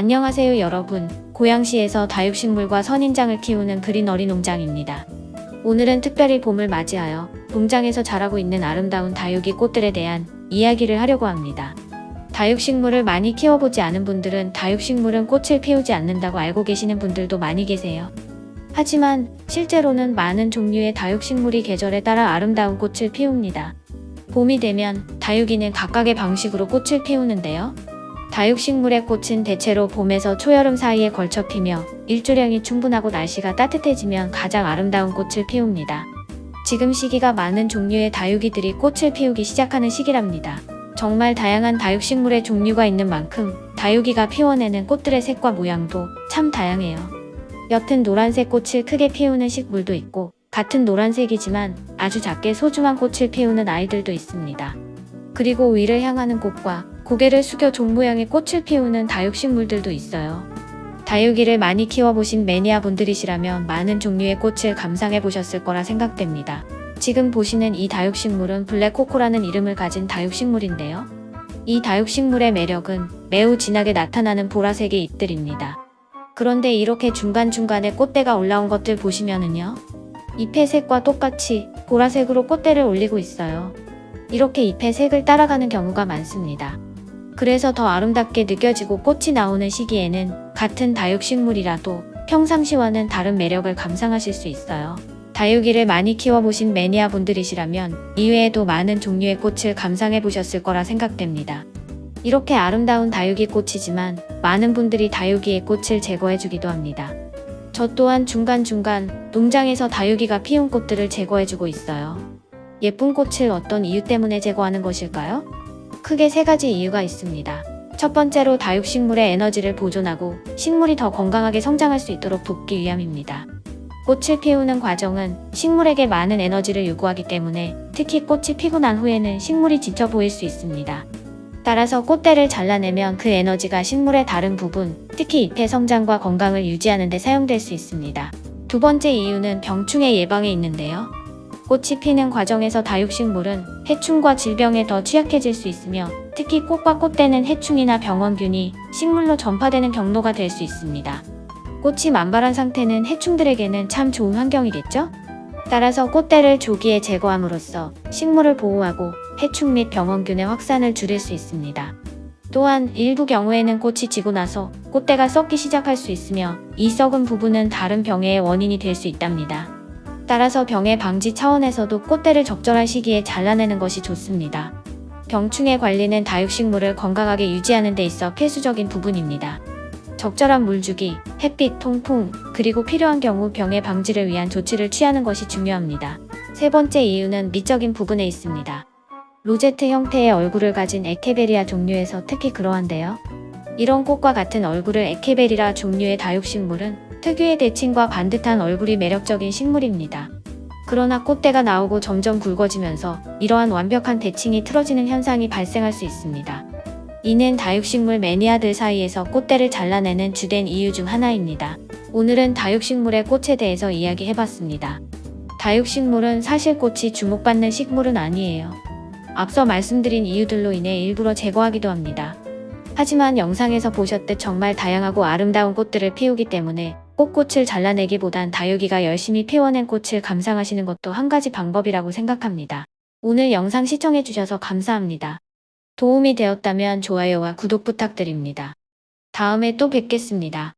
안녕하세요 여러분. 고양시에서 다육식물과 선인장을 키우는 그린어리 농장입니다. 오늘은 특별히 봄을 맞이하여 농장에서 자라고 있는 아름다운 다육이 꽃들에 대한 이야기를 하려고 합니다. 다육식물을 많이 키워보지 않은 분들은 다육식물은 꽃을 피우지 않는다고 알고 계시는 분들도 많이 계세요. 하지만 실제로는 많은 종류의 다육식물이 계절에 따라 아름다운 꽃을 피웁니다. 봄이 되면 다육이는 각각의 방식으로 꽃을 피우는데요. 다육식물의 꽃은 대체로 봄에서 초여름 사이에 걸쳐 피며 일조량이 충분하고 날씨가 따뜻해지면 가장 아름다운 꽃을 피웁니다. 지금 시기가 많은 종류의 다육이들이 꽃을 피우기 시작하는 시기랍니다. 정말 다양한 다육식물의 종류가 있는 만큼 다육이가 피워내는 꽃들의 색과 모양도 참 다양해요. 옅은 노란색 꽃을 크게 피우는 식물도 있고 같은 노란색이지만 아주 작게 소중한 꽃을 피우는 아이들도 있습니다. 그리고 위를 향하는 꽃과 고개를 숙여 종 모양의 꽃을 피우는 다육식물들도 있어요. 다육이를 많이 키워보신 매니아 분들이시라면 많은 종류의 꽃을 감상해 보셨을 거라 생각됩니다. 지금 보시는 이 다육식물은 블랙코코라는 이름을 가진 다육식물인데요. 이 다육식물의 매력은 매우 진하게 나타나는 보라색의 잎들입니다. 그런데 이렇게 중간중간에 꽃대가 올라온 것들 보시면은요. 잎의 색과 똑같이 보라색으로 꽃대를 올리고 있어요. 이렇게 잎의 색을 따라가는 경우가 많습니다. 그래서 더 아름답게 느껴지고 꽃이 나오는 시기에는 같은 다육식물이라도 평상시와는 다른 매력을 감상하실 수 있어요. 다육이를 많이 키워보신 매니아 분들이시라면 이외에도 많은 종류의 꽃을 감상해 보셨을 거라 생각됩니다. 이렇게 아름다운 다육이 꽃이지만 많은 분들이 다육이의 꽃을 제거해 주기도 합니다. 저 또한 중간중간 농장에서 다육이가 피운 꽃들을 제거해 주고 있어요. 예쁜 꽃을 어떤 이유 때문에 제거하는 것일까요? 크게 세 가지 이유가 있습니다. 첫 번째로 다육식물의 에너지를 보존하고 식물이 더 건강하게 성장할 수 있도록 돕기 위함입니다. 꽃을 피우는 과정은 식물에게 많은 에너지를 요구하기 때문에 특히 꽃이 피고 난 후에는 식물이 지쳐 보일 수 있습니다. 따라서 꽃대를 잘라내면 그 에너지가 식물의 다른 부분, 특히 잎의 성장과 건강을 유지하는 데 사용될 수 있습니다. 두 번째 이유는 병충해 예방에 있는데요. 꽃이 피는 과정에서 다육식물은 해충과 질병에 더 취약해질 수 있으며 특히 꽃과 꽃대는 해충이나 병원균이 식물로 전파되는 경로가 될 수 있습니다. 꽃이 만발한 상태는 해충들에게는 참 좋은 환경이겠죠? 따라서 꽃대를 조기에 제거함으로써 식물을 보호하고 해충 및 병원균의 확산을 줄일 수 있습니다. 또한 일부 경우에는 꽃이 지고 나서 꽃대가 썩기 시작할 수 있으며 이 썩은 부분은 다른 병의 원인이 될 수 있답니다. 따라서 병의 방지 차원에서도 꽃대를 적절한 시기에 잘라내는 것이 좋습니다. 병충해 관리는 다육식물을 건강하게 유지하는 데 있어 필수적인 부분입니다. 적절한 물주기, 햇빛, 통풍, 그리고 필요한 경우 병의 방지를 위한 조치를 취하는 것이 중요합니다. 세 번째 이유는 미적인 부분에 있습니다. 로제트 형태의 얼굴을 가진 에케베리아 종류에서 특히 그러한데요. 이런 꽃과 같은 얼굴을 에케베리라 종류의 다육식물은 특유의 대칭과 반듯한 얼굴이 매력적인 식물입니다. 그러나 꽃대가 나오고 점점 굵어지면서 이러한 완벽한 대칭이 틀어지는 현상이 발생할 수 있습니다. 이는 다육식물 매니아들 사이에서 꽃대를 잘라내는 주된 이유 중 하나입니다. 오늘은 다육식물의 꽃에 대해서 이야기해봤습니다. 다육식물은 사실 꽃이 주목받는 식물은 아니에요. 앞서 말씀드린 이유들로 인해 일부러 제거하기도 합니다. 하지만 영상에서 보셨듯 정말 다양하고 아름다운 꽃들을 피우기 때문에 꽃꽃을 잘라내기보단 다육이가 열심히 피워낸 꽃을 감상하시는 것도 한 가지 방법이라고 생각합니다. 오늘 영상 시청해주셔서 감사합니다. 도움이 되었다면 좋아요와 구독 부탁드립니다. 다음에 또 뵙겠습니다.